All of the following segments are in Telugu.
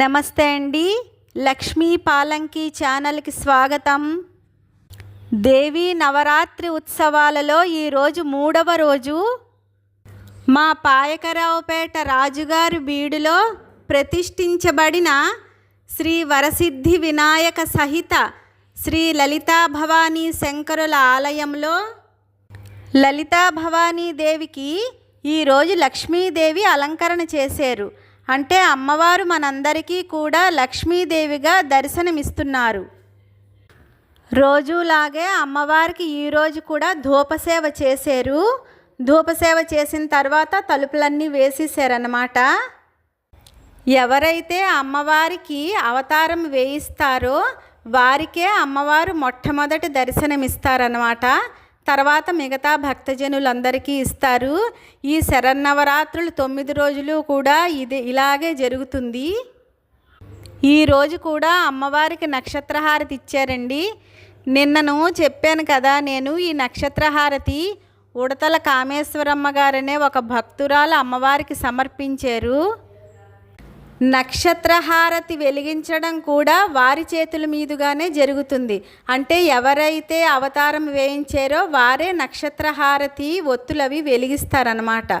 నమస్తే అండి. లక్ష్మీ పాలంకి ఛానల్కి స్వాగతం. దేవీ నవరాత్రి ఉత్సవాలలో ఈరోజు మూడవ రోజు. మా పాయకరావుపేట రాజుగారి బీడులో ప్రతిష్ఠించబడిన శ్రీ వరసిద్ధి వినాయక సహిత శ్రీ లలితా భవానీ శంకరుల ఆలయంలో లలితా భవానీ దేవికి ఈరోజు లక్ష్మీదేవి అలంకరణ చేశారు. అంటే అమ్మవారు మనందరికీ కూడా లక్ష్మీదేవిగా దర్శనమిస్తున్నారు. రోజులాగే అమ్మవారికి ఈరోజు కూడా ధూపసేవ చేశారు. ధూపసేవ చేసిన తర్వాత తలుపులన్నీ వేసేసారన్నమాట ఎవరైతే అమ్మవారికి అవతారం వేయిస్తారో వారికే అమ్మవారు మొట్టమొదటి దర్శనమిస్తారన్నమాట. తర్వాత మిగతా భక్తజనులందరికీ ఇస్తారు. ఈ శరన్నవరాత్రులు తొమ్మిది రోజులు కూడా ఇది ఇలాగే జరుగుతుంది. ఈరోజు కూడా అమ్మవారికి నక్షత్రహారతి ఇచ్చారండి. నిన్నను చెప్పాను కదా నేను ఈ నక్షత్రహారతి ఉడతల కామేశ్వరమ్మ గారనే ఒక భక్తురాలు అమ్మవారికి సమర్పించారు. నక్షత్రహారతి వెలిగించడం కూడా వారి చేతుల మీదుగానే జరుగుతుంది. అంటే ఎవరైతే అవతారం వేయించారో వారే నక్షత్రహారతి ఒత్తులవి వెలిగిస్తారనమాట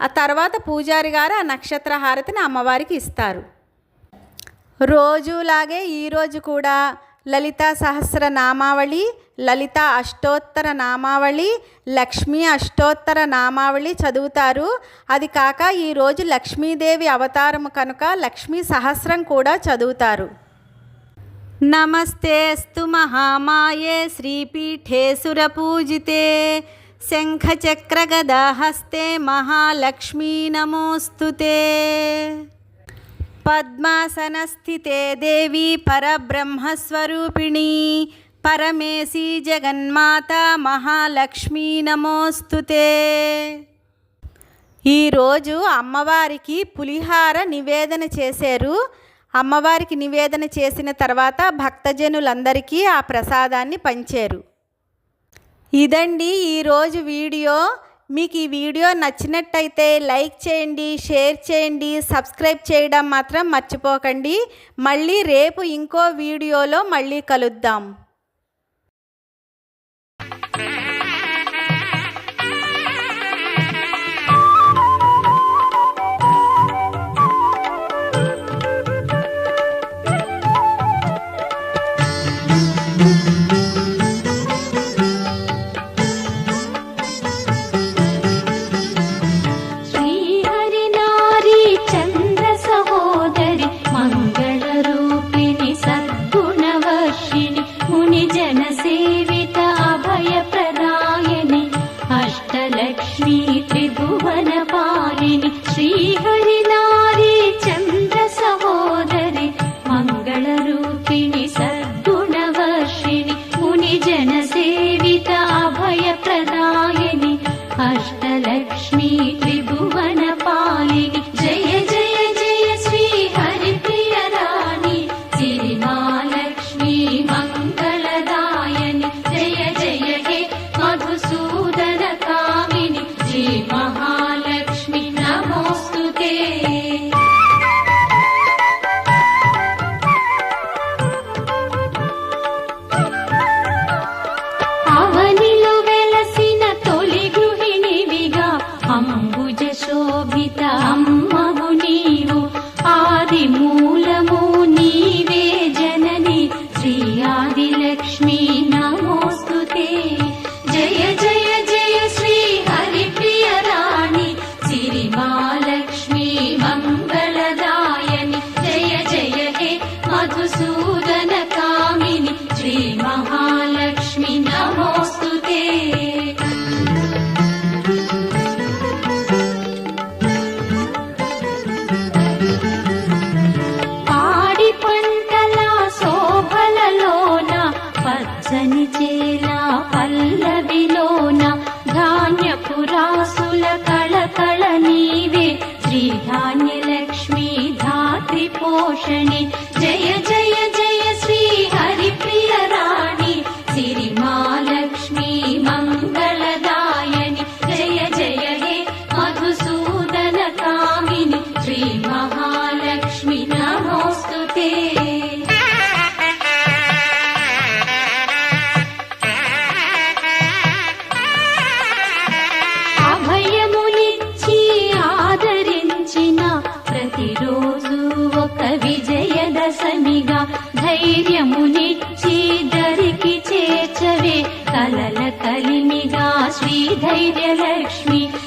ఆ తర్వాత పూజారి గారు ఆ నక్షత్రహారతిని అమ్మవారికి ఇస్తారు. రోజులాగే ఈరోజు కూడా లలితా సహస్ర నామావళి లలిత అష్టోత్తర నామావళి లక్ష్మీ అష్టోత్తర నామావళి చదువుతారు. అది కాక ఈరోజు లక్ష్మీదేవి అవతారము కనుక లక్ష్మీ సహస్రం కూడా చదువుతారు. నమస్తేస్తు మహామాయే శ్రీపీఠే సురపూజితే శంఖచక్రగదాహస్తే మహాలక్ష్మీ నమోస్తుతే. పద్మాసనస్థితే దేవి పరబ్రహ్మస్వరూపిణి. పరమేశీ జగన్మాత మహాలక్ష్మీ నమోస్తుతే ఈరోజు అమ్మవారికి పులిహార నివేదన చేశారు. అమ్మవారికి నివేదన చేసిన తర్వాత భక్తజనులందరికీ ఆ ప్రసాదాన్ని పంచారు. ఇదండి ఈరోజు వీడియో. మీకు ఈ వీడియో నచ్చినట్టయితే లైక్ చేయండి షేర్ చేయండి సబ్స్క్రైబ్ చేయడం మాత్రం మర్చిపోకండి. మళ్ళీ రేపు ఇంకో వీడియోలో మళ్ళీ కలుద్దాం. जी वे कललकलिमिदा श्रीधैर्यलक्ष्मी।